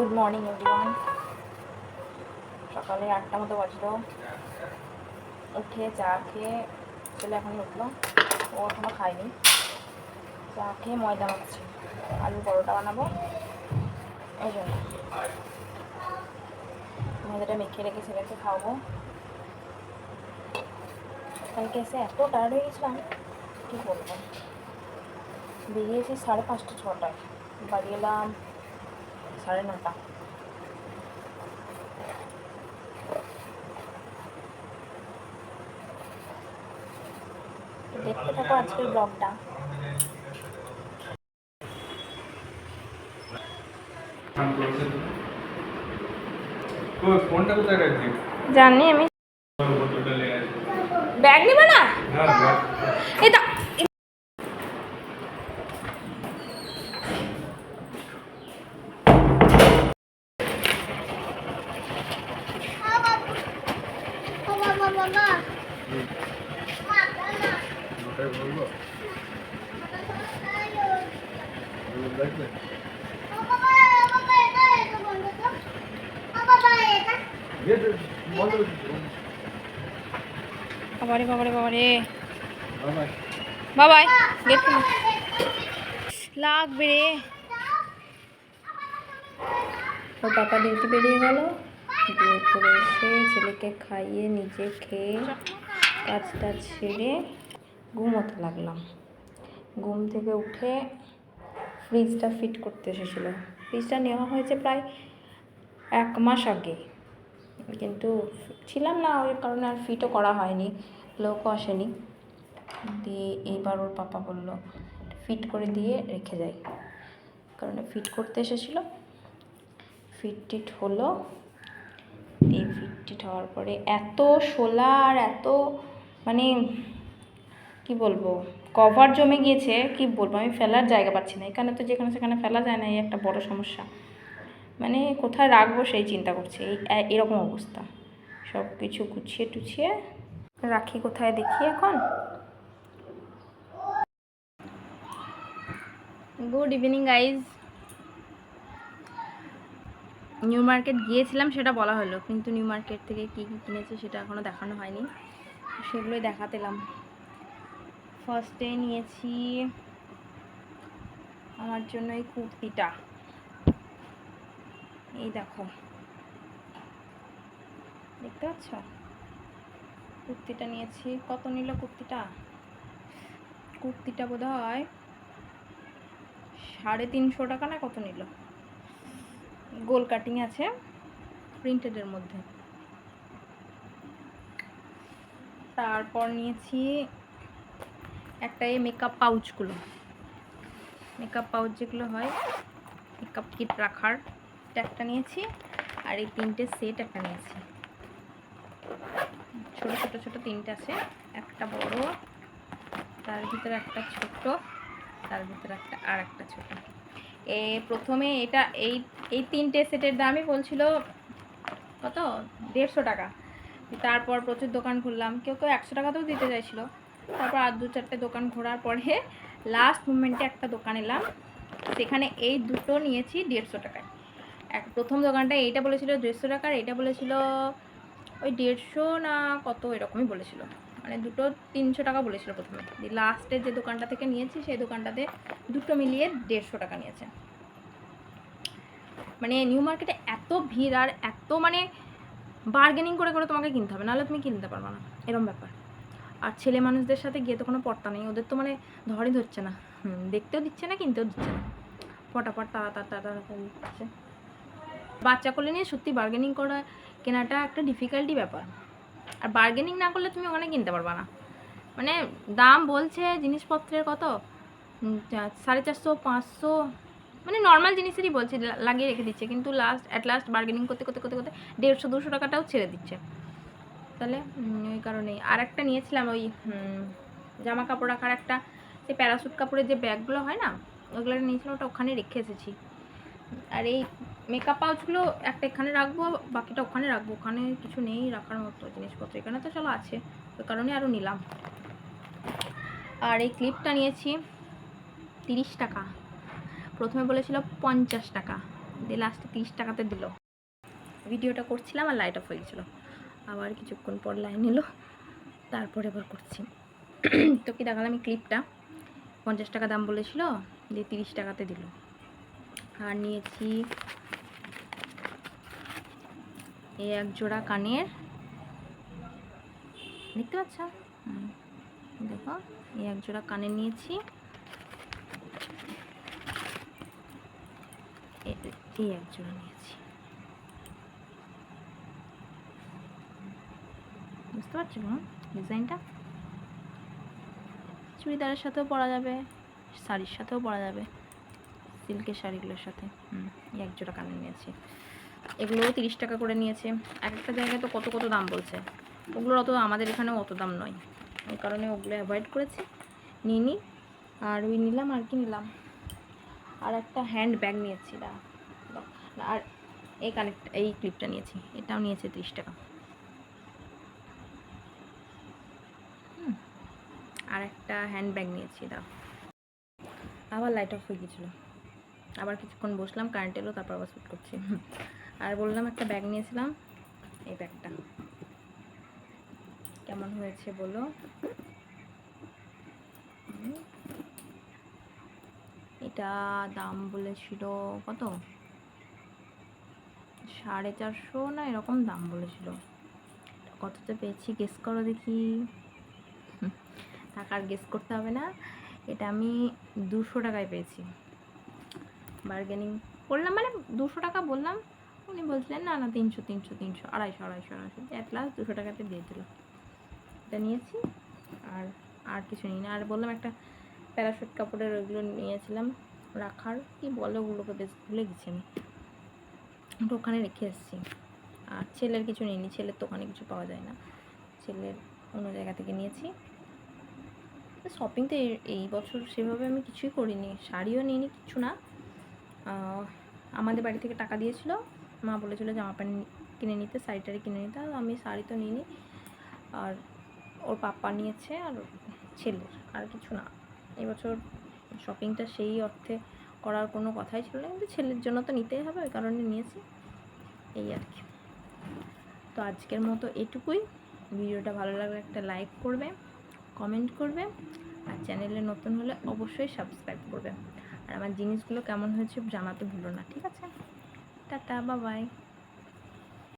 Good morning everyone সকালে আটটা মতো বাজলো। উঠে চা খেয়ে ছেলে এখন উঠল। ও এখনও খায়নি। চা খেয়ে ময়দা মাখছি। আলু পরোটা বানাবো। এই জন্য। ময়দাটা মেখে রেখে ছেলেকে খাওয়াবো। কালকে এসে এত টায়ার্ড হয়ে গেছিলাম, কী বলব? বেরিয়েছি সাড়ে পাঁচটা ছটায় বাড়ি এলাম। সাড়ে নটা। তো দেখতে থাকো আজকের ব্লগটা জানি আমি। ব্যাগ নিব না? হ্যাঁ ব্যাগ। এটা ওটাই বলব দেখবে গেট বন্ধ করে দিও। বাবারে বাবারে বাবারে। বাবা বাবাই গেট লাগবে রে। ওর পাপা ডিউটি বেরিয়ে গেল। দিয়ে করে এসে ছেলেকে খাইয়ে নিজে খেয়ে কাজ টাজ সেরে ঘুমোতে লাগলাম। ঘুম থেকে উঠে ফ্রিজটা ফিট করতে এসেছিল। ফ্রিজটা নেওয়া হয়েছে প্রায় এক মাস আগে। কিন্তু ছিলাম না, ওই কারণে আর ফিটও করা হয়নি, লোকও আসেনি। দিয়ে এইবার ওর পাপা বলল, ফিট করে দিয়ে রেখে যাই। কারণ ফিট করতে এসেছিল। ফিট টিট হলো দিয়ে ফিট টিট হওয়ার পরে এত শোলা আর এত মানে কি বলব? কভার জমে গিয়েছে, কি বলব? আমি ফেলার জায়গা পাচ্ছি না। এখানে তো যেখানে সেখানে ফেলা যায় না, এই একটা বড় সমস্যা। মানে কোথায় রাখব সেই চিন্তা করছে। এই এরকম অবস্থা। সব কিছু গুছিয়ে টুছিয়ে রাখি কোথায় দেখি এখন। Good evening guys New Market গিয়েছিলাম, সেটা বলা হলো। কিন্তু নিউ মার্কেট থেকে কী কী কিনেছি সেটা এখনও দেখানো হয়নি। সেগুলোই দেখাতেলাম ফার্স্টে নিয়েছি আমার জন্য এই কুর্তিটা। এই দেখো। দেখতে পাচ্ছ? কুর্তিটা নিয়েছি। কত নিল কুর্তিটা? কুর্তিটা বোধ হয় সাড়ে তিনশো টাকা না কত নিল? গোল কাটিং আছে প্রিন্টেডের মধ্যে। তারপর নিয়েছি একটা এই মেকআপ পাউচগুলো মেকআপ পাউচ যেগুলো হয় মেকআপ কিট রাখার। একটা নিয়েছি আর এই তিনটে সেট একটা নিয়েছি। ছোট ছোট ছোট তিনটে আছে। একটা বড়, তার ভিতরে একটা ছোট, তার ভিতরে একটা আর একটা ছোট। এ, প্রথমে এটা এই এই তিনটে সেটের দামই বলছিল কত? দেড়শো টাকা। তারপর প্রচুর দোকান খুললাম। কেউ কেউ একশো টাকাতেও দিতে চাইছিল। তারপর আর দু চারটে দোকান ঘোরার পরে লাস্ট মুমেন্টে একটা দোকান এলাম। সেখানে এই দুটো নিয়েছি দেড়শো টাকায়। এক, প্রথম দোকানটা এইটা বলেছিল দেড়শো টাকার, এইটা বলেছিল ওই দেড়শো না কত, এরকমই বলেছিল। মানে দুটো তিনশো টাকা বলেছিল প্রথমে। লাস্টে যে দোকানটা থেকে নিয়েছি, সেই দোকানটাতে দুটো মিলিয়ে দেড়শো টাকা নিয়েছে। মানে নিউ মার্কেটে এত ভিড় আর এত মানে বার্গেনিং করে করে তোমাকে কিনতে হবে, নাহলে তুমি কিনতে পারবে না। এরকম ব্যাপার। আর ছেলে মানুষদের সাথে গিয়ে তো কোনো পর্তা নেই, ওদের তো মানে ধরই ধরছে না। দেখতেও দিচ্ছে না, কিনতেও দিচ্ছে না। ফটাফট তাড়াতাড়ি তাড়াতাড়ি দিচ্ছে বাচ্চা কোলে নিয়ে সত্যি বার্গেনিং করা, কেনাটা একটা ডিফিকাল্টি ব্যাপার। আর বার্গেনিং না করলে তুমি ওখানে কিনতে পারবা না। মানে দাম বলছে জিনিসপত্রের কত? সাড়ে চারশো, পাঁচশো মানে নর্মাল জিনিসেরই বলছে লাগিয়ে রেখে দিচ্ছে। কিন্তু লাস্ট অ্যাট লাস্ট বার্গেনিং করতে করতে করতে করতে দেড়শো, দুশো টাকাটাও ছেড়ে দিচ্ছে। তাহলে ওই কারণেই। আর একটা নিয়েছিলাম ওই জামা কাপড় রাখার একটা যে প্যারাসুট কাপড়ের যে ব্যাগগুলো হয় না, ওগুলো নিয়েছিলাম, ওটা ওখানে রেখে এসেছি। আর এই মেকআপ পাউচগুলো একটা এখানে রাখব, বাকিটা ওখানে রাখব। ওখানে কিছু নেই রাখার মতো জিনিসপত্র। এখানে তো চলো আছে, ওই কারণে আরও নিলাম। আর এই ক্লিপটা নিয়েছি তিরিশ টাকা। প্রথমে বলেছিল পঞ্চাশ টাকা। দিয়ে লাস্টে তিরিশ টাকাতে দিল। ভিডিওটা করছিলাম আর লাইট অফ হয়ে গেছিল। আবার কিছুক্ষণ পর লাইন এলো। তারপরে এবার করছি। তো কি দেখালাম এই ক্লিপটা পঞ্চাশ টাকা দাম বলেছিল, দিয়ে তিরিশ টাকাতে দিল। আর নিয়েছি এই এক জোড়া কানের। দেখতে পাচ্ছ? দেখো, এই এক জোড়া কানের নিয়েছি। এই এক জোড়া নিয়েছি। বুঝতে পারছ বোন ডিজাইনটা? চুড়িদারের সাথেও পরা যাবে, শাড়ির সাথেও পরা যাবে, সিল্কের শাড়িগুলোর সাথে। হুম এক জোড়া কানের নিয়েছি। এগুলোও তিরিশ টাকা করে নিয়েছে। এক একটা জায়গায় তো কত কত দাম বলছে। ওগুলোর অত আমাদের এখানেও অত দাম নয়। এই কারণে ওগুলো অ্যাভয়েড করেছি। নিয়ে নিই আর ওই নিলাম আর কি নিলাম। আর একটা হ্যান্ড ব্যাগ নিয়েছি। আর এই কানেক্ট এই ক্লিপটা নিয়েছি। এটাও নিয়েছে তিরিশ টাকা। আর একটা হ্যান্ড ব্যাগ নিয়েছি দাও আবার লাইট অফ হয়ে গেছিল আবার কিছুক্ষণ বসলাম কারেন্ট এলো, তারপর আবার শ্যুট করছি। আর বললাম একটা ব্যাগ নিয়েছিলাম। এই ব্যাগটা কেমন হয়েছে বলো? এটা দাম বলেছিল কত? সাড়ে চারশো না এরকম দাম বলেছিল। কততে পেয়েছি গেস করো দেখি। হুম, টাকা আর গেস করতে হবে না। এটা আমি দুশো টাকায় পেয়েছি। বার্গেনিং করলাম মানে দুশো টাকা বললাম। উনি বলছিলেন, না না, তিনশো তিনশো তিনশো, আড়াইশো আড়াইশো আড়াইশো। অ্যাট লাস্ট দুশো টাকাতে দিয়ে দিল। এটা নিয়েছি, আর আর কিছু নিই না আর বললাম একটা প্যারাশুট কাপড়ের ওইগুলো নিয়েছিলাম রাখার। কি বলে ওগুলোকে বেশ ভুলে গেছি আমি। ওটা ওখানে রেখে এসেছি। আর ছেলের কিছু নিইনি, ছেলের তো ওখানে কিছু পাওয়া যায় না। ছেলের অন্য জায়গা থেকে নিয়েছি। শপিং তো এই- এই বছর সেভাবে আমি কিছুই করিনি। শাড়িও নিইনি, কিছু না। আমাদের বাড়ি থেকে টাকা দিয়েছিল। মা বলেছিল জামা প্যান্ট কিনে নিতে শাড়ি টাড়ি কিনে নিতে। আর আমি শাড়ি তো নিইনি। আর ওর পাপ্পা নিয়েছে আর ছেলের, আর কিছু না। এবছর শপিংটা সেই অর্থে করার কোনো কথাই ছিল না। কিন্তু ছেলের জন্য তো নিতেই হবে, ওই কারণে নিয়েছি। এই আর কি। তো আজকের মতো এটুকুই। ভিডিওটা ভালো লাগলে একটা লাইক করবে কমেন্ট করবে। আর চ্যানেলে নতুন হলে অবশ্যই সাবস্ক্রাইব করবে। আর আমার জিনিসগুলো কেমন হয়েছে জানাতে ভুলো না, ঠিক আছে? টাটা বাবাই